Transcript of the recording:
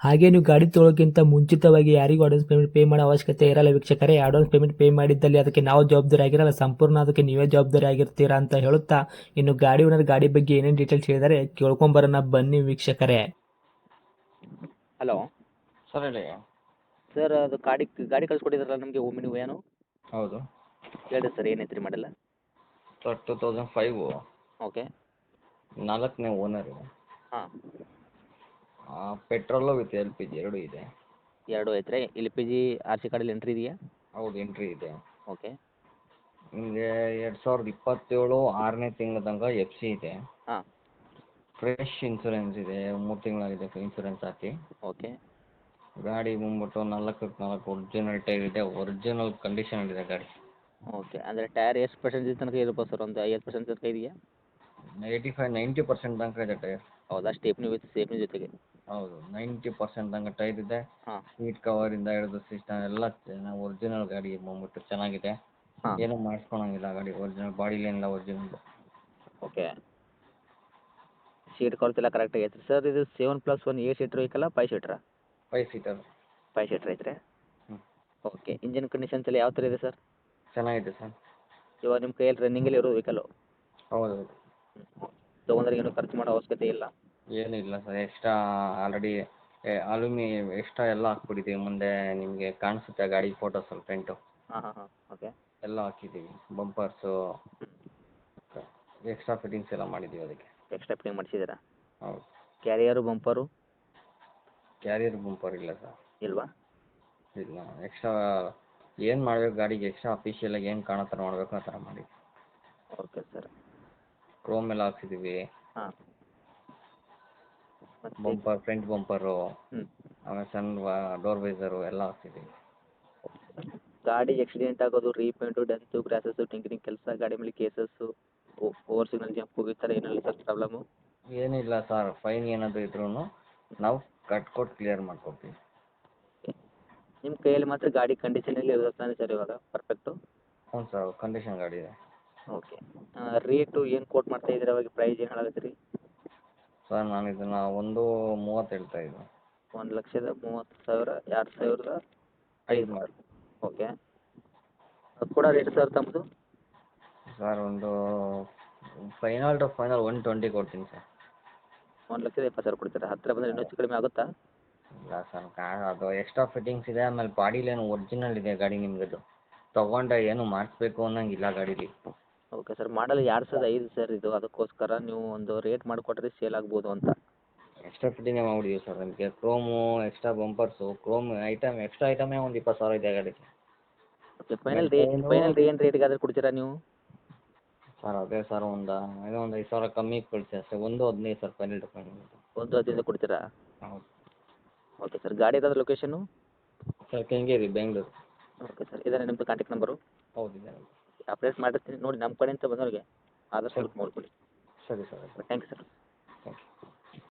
ಹಾಗೆ ನೀವು ಗಾಡಿ ತೊಳೋಕ್ಕಿಂತ ಮುಂಚಿತವಾಗಿ ಯಾರಿಗೂ ಅಡ್ವಾನ್ಸ್ ಪೇಮೆಂಟ್ ಪೇ ಮಾಡೋ ಅವಶ್ಯಕತೆ ಇರಲ್ಲ ವೀಕ್ಷಕರೇ. ಅಡ್ವಾನ್ಸ್ ಪೇಮೆಂಟ್ ಪೇ ಮಾಡಿದ್ದಲ್ಲಿ ಅದಕ್ಕೆ ನಾವು ಜವಾಬ್ದಾರಿ ಆಗಿರಲ್ಲ. ಸಂಪೂರ್ಣ ಅದಕ್ಕೆ ನೀವೇ ಜವಾಬ್ದಾರಿ ಆಗಿರ್ತೀರಾ ಅಂತ ಹೇಳುತ್ತಾ ಇನ್ನು ಗಾಡಿ ಓನರ್ ಗಾಡಿ ಬಗ್ಗೆ ಏನೇನು ಡೀಟೇಲ್ಸ್ ಹೇಳಿದರೆ ಕೇಳ್ಕೊಂಬರೋಣ ಬನ್ನಿ ವೀಕ್ಷಕರೇ. ಹಲೋ ಸರ್ ಹೇಳಿ. ಸರ್ ಅದು ಗಾಡಿ ಗಾಡಿ ಕಳ್ಸಿಕೊಟ್ಟಿದ್ರಲ್ಲ ನಮಗೆ ಓಮಿನಿ ಏನು ಹೌದು. ಹೇಳಿ ಸರ್ ಏನೈತೆ ರೀ ಮಾಡಲ್ಲ? Sir two thousand five okay ನಾಲ್ಕನೇ ಓನರು ಹಾಂ. Petrol with L P G ಎರಡೂ ಇದೆ. ಎರಡು ಐತ್ರಿ? L P G R C ಕಾರ್ಡಲ್ಲಿ ಎಂಟ್ರಿ ಇದೆಯಾ? ಹೌದು ಎಂಟ್ರಿ ಇದೆ. ಓಕೆ ನಿಮಗೆ ಎರಡು ಸಾವಿರದ ಇಪ್ಪತ್ತೇಳು ಆರನೇ ತಿಂಗಳ ತನಕ ಎಫ್ ಸಿ ಇದೆ. ಹಾಂ. ಫ್ರೆಶ್ ಇನ್ಸೂರೆನ್ಸ್ ಇದೆ ಮೂರು ತಿಂಗಳಾಗಿದೆ ಇನ್ಸೂರೆನ್ಸ್ ಹಾಕಿ. ಓಕೆ ಗಾಡಿ ಬಂದ್ಬಿಟ್ಟು ನಾಲ್ಕಕ್ಕೆ ನಾಲ್ಕು ಒರಿಜಿನಲ್ ಟೈರ್ ಇದೆ ಒರಿಜಿನಲ್ ಕಂಡೀಷನಲ್ಲಿದೆ ಗಾಡಿ. ಓಕೆ ಅಂದರೆ ಟೈರ್ ಎಷ್ಟು ಪರ್ಸೆಂಟ್ ತನಕ ಇರಬಹುದು ಸರ್ ಒಂದು ಐವತ್ತು ಪರ್ಸೆಂಟ್ ತನಕ ಇದೆಯಾ? ಏಯ್ಟಿ ಫೈವ್ ನೈಂಟಿ ಪರ್ಸೆಂಟ್ ತನಕ ಇದೆ ಟೈರ್ ಹೌದಾ? ಸ್ಟೇಪ್ನಿ ವಿತ್ ಸೇಫ್ನಿ ಜೊತೆಗೆ. ಹೌದು ನೈಂಟಿ ಪರ್ಸೆಂಟ್ ತನಕ ಟೈರ್ ಇದೆ. ಹಾಂ. ಸೀಟ್ ಕವರಿಂದ ಹಿಡಿದು ಸಿಸ್ಟಮ್ ಎಲ್ಲ ಒರಿಜಿನಲ್ ಗಾಡಿ ಬಂದ್ಬಿಟ್ಟು ಚೆನ್ನಾಗಿದೆ. ಏನು ಏನೂ ಮಾಡಿಸ್ಕೊಳಂಗಿಲ್ಲ ಗಾಡಿ ಒರಿಜಿನಲ್ ಬಾಡಿ ಲೈನೆಲ್ಲ ಒರಿಜಿನಲ್ ಓಕೆ. ಸೀಟ್ ಕವರ್ಸ್ ಎಲ್ಲ ಕರೆಕ್ಟ್ ಆಗೈತೆ ಸರ್ ಇದು seven plus one eight seater ವೆಹಿಕಲ್ಲ five ಸೀಟ್ರಾ ಫೈವ್ ಸೀಟರ್ ಫೈವ್ ಸೀಟ್ರ್ ಐತ್ರಿ. ಓಕೆ ಇಂಜಿನ್ ಕಂಡೀಷನ್ಸ್ ಎಲ್ಲ ಯಾವ ಥರ ಇದೆ ಸರ್ ಚೆನ್ನಾಗಿದೆ ಸರ್ ಇವಾಗ ನಿಮ್ಮ ಕೈಯಲ್ಲಿ ರನ್ನಿಂಗಲ್ಲಿ ಇರೋ ವೆಹಿಕಲ್ಲು ಹೌದು ತೊಗೊಂಡ್ರೆ ಏನು ಖರ್ಚು ಮಾಡೋ ಅವಶ್ಯಕತೆ ಇಲ್ಲ. ಏನೂ ಇಲ್ಲ ಸರ್ ಎಕ್ಸ್ಟ್ರಾ ಆಲ್ರೆಡಿ ಅಲುಮಿ ಎಕ್ಸ್ಟ್ರಾ ಎಲ್ಲ ಹಾಕ್ಬಿಟ್ಟಿದ್ದೀವಿ ಮುಂದೆ ನಿಮಗೆ ಕಾಣಿಸುತ್ತೆ ಗಾಡಿ ಫೋಟೋಸಲ್ಲಿ ಫ್ರಂಟು ಹಾಂ ಹಾಂ ಹಾಂ ಓಕೆ ಎಲ್ಲ ಹಾಕಿದ್ದೀವಿ ಬಂಪರ್ಸು ಎಕ್ಸ್ಟ್ರಾ ಫಿಟ್ಟಿಂಗ್ಸ್ ಎಲ್ಲ ಮಾಡಿದ್ದೀವಿ ಅದಕ್ಕೆ. ಎಕ್ಸ್ಟ್ರಾ ಫಿಟ್ಟಿಂಗ್ ಮಾಡಿಸಿದ್ದೀರಾ? ಹೌದು. ಕ್ಯಾರಿಯರು ಬಂಪರು ಕ್ಯಾರಿಯರ್ ಬಂಪರ್ ಇಲ್ಲ ಸರ್. ಇಲ್ವಾ? ಇಲ್ಲ ಎಕ್ಸ್ಟ್ರಾ ಏನು ಮಾಡಬೇಕು ಗಾಡಿಗೆ? ಎಕ್ಸ್ಟ್ರಾ ಅಫಿಷಿಯಲಾಗಿ ಏನು ಕಾಣೋ ಥರ ಮಾಡಬೇಕು ಆ ಥರ ಮಾಡಿ ಓಕೆ ಸರ್ ಕ್ರೋಮ್ ಎಲ್ಲ ಹಾಕ್ಸಿದ್ದೀವಿ ಹಾಂ. ಬಂಪರ್ ಫ್ರಂಟ್ ಬಂಪರು ಹ್ಞೂ ಆಮೇಲೆ ಸಣ್ಣ ಡೋರ್ ವೈಸರು ಎಲ್ಲ ಆಗ್ತಿದೆ ಗಾಡಿ ಆಕ್ಸಿಡೆಂಟ್ ಆಗೋದು ರೀಪೇಂಟ್ ಡೆಂತು ಗ್ರಾಸಸ್ ಟಿಂಕರಿಂಗ್ ಕೆಲಸ ಗಾಡಿ ಮೇಲೆ ಕೇಸಸ್ಸು ಓವರ್ ಸಿಗ್ನಲ್ ಜಂಪ್ ಈ ಥರ ಏನಿಲ್ಲ ಸರ್ ಪ್ರಾಬ್ಲಮ್ಮು ಏನಿಲ್ಲ ಸರ್ ಫೈನ್ ಏನಾದರೂ ಇದ್ರೂ ನಾವು ಕಟ್ಕೊಟ್ಟು ಕ್ಲಿಯರ್ ಮಾಡ್ಕೊಡ್ತೀವಿ. ನಿಮ್ಮ ಕೈಯಲ್ಲಿ ಮಾತ್ರ ಗಾಡಿ ಕಂಡೀಷನಲ್ಲಿ ಇರುತ್ತಾನೆ ಸರ್ ಇವಾಗ? ಪರ್ಫೆಕ್ಟು ಹ್ಞೂ ಸರ್ ಕಂಡೀಷನ್ ಗಾಡಿ ಇದೆ. ಓಕೆ ರೇಟು ಏನು ಕೋಟ್ ಮಾಡ್ತಾ ಇದ್ದೀರಾ ಅವಾಗ ಪ್ರೈಸ್ ಏನು ಹೇಳಾಗತ್ತೆ ರೀ ಸರ್ ನಾನು ಇದನ್ನು ಒಂದು ಮೂವತ್ತು ಹೇಳ್ತಾ ಇದ್ದೆ ಒಂದು ಲಕ್ಷದ ಮೂವತ್ತು ಸಾವಿರ ಎರಡು ಸಾವಿರದ ಐದು ಮಾಡಿ ಓಕೆ. ಕೂಡ ರೇಟ್ ಸರ್ ತಮ್ಮದು ಸರ್ ಒಂದು final to final one twenty ಕೊಡ್ತೀನಿ ಸರ್. ಒಂದು ಲಕ್ಷದ ಇಪ್ಪತ್ತು ಸಾವಿರ ಕೊಡ್ತೀರಾ? ಹತ್ತಿರ ಬಂದರೆ ಇನ್ನೂ ಹೆಚ್ಚು ಕಡಿಮೆ ಆಗುತ್ತಾ? ಇಲ್ಲ ಸರ್ ಕಾ ಅದು ಎಕ್ಸ್ಟ್ರಾ ಫಿಟ್ಟಿಂಗ್ಸ್ ಇದೆ ಆಮೇಲೆ ಬಾಡಿಲೇನು ಒರಿಜಿನಲ್ ಇದೆ ಗಾಡಿ ನಿಮ್ಮದು ತಗೊಂಡ್ರೆ ಏನು ಮಾಡಿಸ್ಬೇಕು ಅನ್ನೋಂಗಿಲ್ಲ ಗಾಡೀಲಿ. ಓಕೆ ಸರ್ ಮಾಡಲ್ ಎರಡು ಸಾವಿರದ ಐದು ಸರ್ ಇದು? ಅದಕ್ಕೋಸ್ಕರ ನೀವು ಒಂದು ರೇಟ್ ಮಾಡಿಕೊಟ್ರೆ ಸೇಲ್ ಆಗ್ಬೋದು ಅಂತ. ಎಕ್ಸ್ಟ್ರಾ ಫಿಟ್ಟಿಂಗೇ ಮಾಡಿದೀವಿ ಸರ್ ನಿಮಗೆ chrome extra bumpers chrome item extra ಐಟಮೇ ಒಂದು ಇಪ್ಪತ್ತು ಸಾವಿರ ಇದೆ ಗಾಡಿಗೆ ಓಕೆ ಫೈನಲ್ ರೇ ಫೈನಲ್ ಏನು ರೇಟಿಗಾದ್ರೆ ಕೊಡ್ತೀರಾ ನೀವು? ಸರ್ ಅದೇ ಸರ್ ಒಂದು ಏನೋ ಒಂದು ಐದು ಸಾವಿರ ಕಮ್ಮಿ ಕೊಡಿಸಿ ಅಷ್ಟೇ ಒಂದು ಹದಿನೈದು ಸರ್ ಫೈನಲ್ ಫೈನಲ್ ಒಂದು ಹದಿನೈದು ಕೊಡ್ತೀರಾ? ಹೌದು. ಓಕೆ ಸರ್ ಗಾಡಿ ಇರೋದು location sir Kengeri Bengaluru. Okay sir ಇದೇ ನಿಮ್ಮದು ಕಾಂಟ್ಯಾಕ್ಟ್ ನಂಬರು ಹೌದು ಇದೆ ಅಪ್ಡೇಟ್ ಮಾಡಿರ್ತೀನಿ ನೋಡಿ ನಮ್ಮ ಕಡೆಯಿಂದ ಬಂದವ್ರಿಗೆ ಆದಷ್ಟು ಹೆಲ್ಪ್ ಮಾಡಿಕೊಡಿ ಸರಿ ಸರ್ ಥ್ಯಾಂಕ್ ಯು ಸರ್